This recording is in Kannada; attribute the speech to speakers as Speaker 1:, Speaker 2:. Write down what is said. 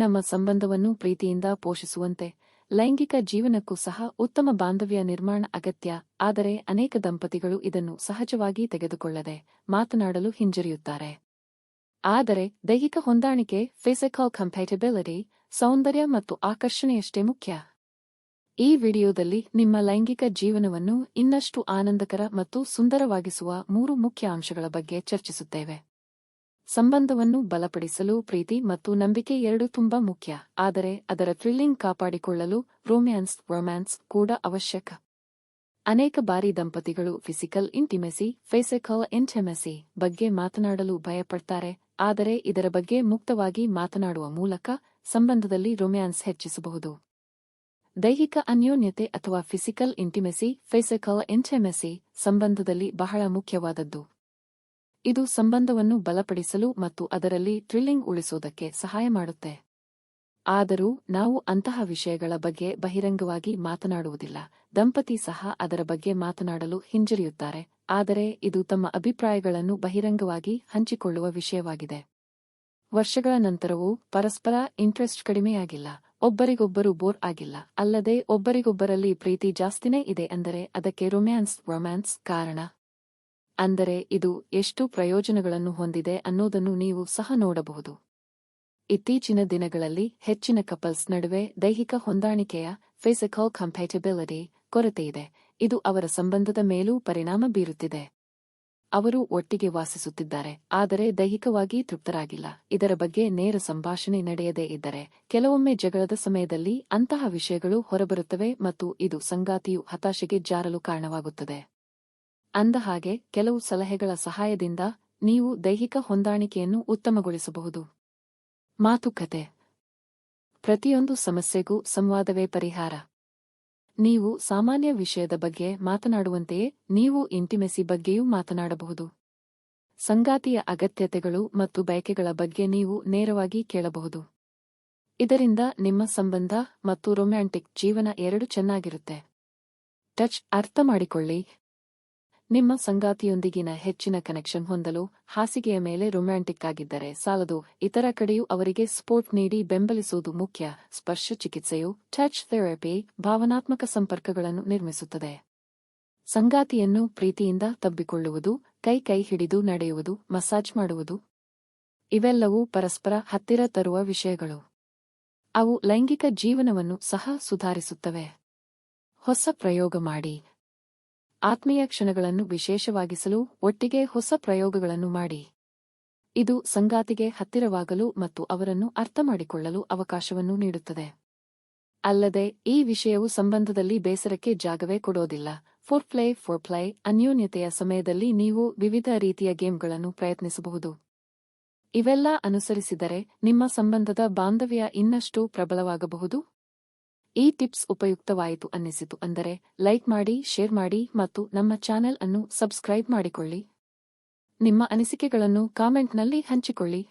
Speaker 1: ನಮ್ಮ ಸಂಬಂಧವನ್ನು ಪ್ರೀತಿಯಿಂದ ಪೋಷಿಸುವಂತೆ, ಲೈಂಗಿಕ ಜೀವನಕ್ಕೂ ಸಹ ಉತ್ತಮ ಬಾಂಧವ್ಯ ನಿರ್ಮಾಣ ಅಗತ್ಯ, ಆದರೆ ಅನೇಕ ದಂಪತಿಗಳು ಇದನ್ನು ಸಹಜವಾಗಿ ತೆಗೆದುಕೊಳ್ಳದೆ ಮಾತನಾಡಲು ಹಿಂಜರಿಯುತ್ತಾರೆ. ಆದರೆ, ದೈಹಿಕ ಹೊಂದಾಣಿಕೆ ಫಿಸಿಕಲ್ ಕಂಪ್ಯಾಟಬಿಲಿಟಿ ಸೌಂದರ್ಯ ಮತ್ತು ಆಕರ್ಷಣೆಯಷ್ಟೇ ಮುಖ್ಯ. ಈ ವಿಡಿಯೋದಲ್ಲಿ ನಿಮ್ಮ ಲೈಂಗಿಕ ಜೀವನವನ್ನು ಇನ್ನಷ್ಟು ಆನಂದಕರ ಮತ್ತು ಸುಂದರವಾಗಿಸುವ ಮೂರು ಮುಖ್ಯ ಅಂಶಗಳ ಬಗ್ಗೆ ಚರ್ಚಿಸುತ್ತೇವೆ. ಸಂಬಂಧವನ್ನು ಬಲಪಡಿಸಲು ಪ್ರೀತಿ ಮತ್ತು ನಂಬಿಕೆ ಎರಡು ತುಂಬಾ ಮುಖ್ಯ, ಆದರೆ ಅದರ ಥ್ರಿಲ್ಲಿಂಗ್ ಕಾಪಾಡಿಕೊಳ್ಳಲು ರೋಮ್ಯಾನ್ಸ್, ರೊಮ್ಯಾನ್ಸ್ ಕೂಡ ಅವಶ್ಯಕ. ಅನೇಕ ಬಾರಿ ದಂಪತಿಗಳು ಫಿಸಿಕಲ್ ಇಂಟಿಮೆಸಿ ಫಿಸಿಕಲ್ ಇಂಟಿಮೆಸಿ ಬಗ್ಗೆ ಮಾತನಾಡಲು ಭಯಪಡ್ತಾರೆ, ಆದರೆ ಇದರ ಬಗ್ಗೆ ಮುಕ್ತವಾಗಿ ಮಾತನಾಡುವ ಮೂಲಕ ಸಂಬಂಧದಲ್ಲಿ ರೊಮ್ಯಾನ್ಸ್ ಹೆಚ್ಚಿಸಬಹುದು. ದೈಹಿಕ ಅನ್ಯೋನ್ಯತೆ ಅಥವಾ ಫಿಸಿಕಲ್ ಇಂಟಿಮೆಸಿ ಫಿಸಿಕಲ್ ಇಂಟಿಮೆಸಿ ಸಂಬಂಧದಲ್ಲಿ ಬಹಳ ಮುಖ್ಯವಾದದ್ದು. ಇದು ಸಂಬಂಧವನ್ನು ಬಲಪಡಿಸಲು ಮತ್ತು ಅದರಲ್ಲಿ ಥ್ರಿಲ್ಲಿಂಗ್ ಉಳಿಸುವುದಕ್ಕೆ ಸಹಾಯ ಮಾಡುತ್ತೆ. ಆದರೂ ನಾವು ಅಂತಹ ವಿಷಯಗಳ ಬಗ್ಗೆ ಬಹಿರಂಗವಾಗಿ ಮಾತನಾಡುವುದಿಲ್ಲ. ದಂಪತಿ ಸಹ ಅದರ ಬಗ್ಗೆ ಮಾತನಾಡಲು ಹಿಂಜರಿಯುತ್ತಾರೆ, ಆದರೆ ಇದು ತಮ್ಮ ಅಭಿಪ್ರಾಯಗಳನ್ನು ಬಹಿರಂಗವಾಗಿ ಹಂಚಿಕೊಳ್ಳುವ ವಿಷಯವಾಗಿದೆ. ವರ್ಷಗಳ ನಂತರವೂ ಪರಸ್ಪರ ಇಂಟ್ರೆಸ್ಟ್ ಕಡಿಮೆಯಾಗಿಲ್ಲ. ಒಬ್ಬರಿಗೊಬ್ಬರು ಬೋರ್ ಆಗಿಲ್ಲ. ಅಲ್ಲದೆ ಒಬ್ಬರಿಗೊಬ್ಬರಲ್ಲಿ ಪ್ರೀತಿ ಜಾಸ್ತಿನೇ ಇದೆ ಅಂದರೆ ಅದಕ್ಕೆ ರೊಮ್ಯಾನ್ಸ್ ರೊಮ್ಯಾನ್ಸ್ ಕಾರಣ. ಅಂದರೆ ಇದು ಎಷ್ಟು ಪ್ರಯೋಜನಗಳನ್ನು ಹೊಂದಿದೆ ಅನ್ನೋದನ್ನು ನೀವು ಸಹ ನೋಡಬಹುದು. ಇತ್ತೀಚಿನ ದಿನಗಳಲ್ಲಿ ಹೆಚ್ಚಿನ ಕಪಲ್ಸ್ ನಡುವೆ ದೈಹಿಕ ಹೊಂದಾಣಿಕೆಯ ಫಿಸಿಕಲ್ ಕಂಪ್ಯಾಟಬಿಲಿಟಿ ಕೊರತೆಯಿದೆ. ಇದು ಅವರ ಸಂಬಂಧದ ಮೇಲೂ ಪರಿಣಾಮ ಬೀರುತ್ತಿದೆ. ಅವರು ಒಟ್ಟಿಗೆ ವಾಸಿಸುತ್ತಿದ್ದಾರೆ, ಆದರೆ ದೈಹಿಕವಾಗಿ ತೃಪ್ತರಾಗಿಲ್ಲ. ಇದರ ಬಗ್ಗೆ ನೇರ ಸಂಭಾಷಣೆ ನಡೆಯದೇ ಇದ್ದರೆ, ಕೆಲವೊಮ್ಮೆ ಜಗಳದ ಸಮಯದಲ್ಲಿ ಅಂತಹ ವಿಷಯಗಳು ಹೊರಬರುತ್ತವೆ ಮತ್ತು ಇದು ಸಂಗಾತಿಯು ಹತಾಶೆಗೆ ಜಾರಲು ಕಾರಣವಾಗುತ್ತದೆ. ಅಂದಹಾಗೆ ಕೆಲವು ಸಲಹೆಗಳ ಸಹಾಯದಿಂದ ನೀವು ದೈಹಿಕ ಹೊಂದಾಣಿಕೆಯನ್ನು ಉತ್ತಮಗೊಳಿಸಬಹುದು. ಮಾತುಕತೆ. ಪ್ರತಿಯೊಂದು ಸಮಸ್ಯೆಗೂ ಸಂವಾದವೇ ಪರಿಹಾರ. ನೀವು ಸಾಮಾನ್ಯ ವಿಷಯದ ಬಗ್ಗೆ ಮಾತನಾಡುವಂತೆಯೇ ನೀವು ಇಂಟಿಮೆಸಿ ಬಗ್ಗೆಯೂ ಮಾತನಾಡಬಹುದು. ಸಂಗಾತಿಯ ಅಗತ್ಯತೆಗಳು ಮತ್ತು ಬಯಕೆಗಳ ಬಗ್ಗೆ ನೀವು ನೇರವಾಗಿ ಕೇಳಬಹುದು. ಇದರಿಂದ ನಿಮ್ಮ ಸಂಬಂಧ ಮತ್ತು ರೊಮ್ಯಾಂಟಿಕ್ ಜೀವನ ಎರಡು ಚೆನ್ನಾಗಿರುತ್ತೆ. ಟಚ್ ಅರ್ಥ ಮಾಡಿಕೊಳ್ಳಿ. ನಿಮ್ಮ ಸಂಗಾತಿಯೊಂದಿಗಿನ ಹೆಚ್ಚಿನ ಕನೆಕ್ಷನ್ ಹೊಂದಲು ಹಾಸಿಗೆಯ ಮೇಲೆ ರೊಮ್ಯಾಂಟಿಕ್ ಆಗಿದ್ದರೆ ಸಾಲದು. ಇತರ ಕಡೆಯೂ ಅವರಿಗೆ ಸ್ಪೋರ್ಟ್ ನೀಡಿ ಬೆಂಬಲಿಸುವುದು ಮುಖ್ಯ. ಸ್ಪರ್ಶ ಚಿಕಿತ್ಸೆಯು ಟಚ್ ಥೆರಪಿ ಭಾವನಾತ್ಮಕ ಸಂಪರ್ಕಗಳನ್ನು ನಿರ್ಮಿಸುತ್ತದೆ. ಸಂಗಾತಿಯನ್ನು ಪ್ರೀತಿಯಿಂದ ತಬ್ಬಿಕೊಳ್ಳುವುದು, ಕೈ ಕೈ ಹಿಡಿದು ನಡೆಯುವುದು ಮಸಾಜ್ ಮಾಡುವುದು. ಇವೆಲ್ಲವೂ ಪರಸ್ಪರ ಹತ್ತಿರ ತರುವ ವಿಷಯಗಳು. ಅವು ಲೈಂಗಿಕ ಜೀವನವನ್ನು ಸಹ ಸುಧಾರಿಸುತ್ತವೆ. ಹೊಸ ಪ್ರಯೋಗ ಮಾಡಿ. ಆತ್ಮೀಯ ಕ್ಷಣಗಳನ್ನು ವಿಶೇಷವಾಗಿಸಲು ಒಟ್ಟಿಗೆ ಹೊಸ ಪ್ರಯೋಗಗಳನ್ನು ಮಾಡಿ. ಇದು ಸಂಗಾತಿಗೆ ಹತ್ತಿರವಾಗಲು ಮತ್ತು ಅವರನ್ನು ಅರ್ಥಮಾಡಿಕೊಳ್ಳಲು ಅವಕಾಶವನ್ನು ನೀಡುತ್ತದೆ. ಅಲ್ಲದೆ, ಈ ವಿಷಯವು ಸಂಬಂಧದಲ್ಲಿ ಬೇಸರಕ್ಕೆ ಜಾಗವೇ ಕೊಡೋದಿಲ್ಲ. ಫೋರ್ ಪ್ಲೇ ಫೋರ್ ಪ್ಲೈ ಅನ್ಯೋನ್ಯತೆಯ ಸಮಯದಲ್ಲಿ ನೀವು ವಿವಿಧ ರೀತಿಯ ಗೇಮ್ಗಳನ್ನು ಪ್ರಯತ್ನಿಸಬಹುದು. ಇವೆಲ್ಲ ಅನುಸರಿಸಿದರೆ ನಿಮ್ಮ ಸಂಬಂಧದ ಬಾಂಧವ್ಯ ಇನ್ನಷ್ಟು ಪ್ರಬಲವಾಗಬಹುದು. ಈ ಟಿಪ್ಸ್ ಉಪಯುಕ್ತವಾಯಿತು ಅನ್ನಿಸಿತು ಅಂದರೆ ಲೈಕ್ ಮಾಡಿ, ಶೇರ್ ಮಾಡಿ ಮತ್ತು ನಮ್ಮ ಚಾನೆಲ್ ಅನ್ನು ಸಬ್ಸ್ಕ್ರೈಬ್ ಮಾಡಿಕೊಳ್ಳಿ. ನಿಮ್ಮ ಅನಿಸಿಕೆಗಳನ್ನು ಕಾಮೆಂಟ್ನಲ್ಲಿ ಹಂಚಿಕೊಳ್ಳಿ.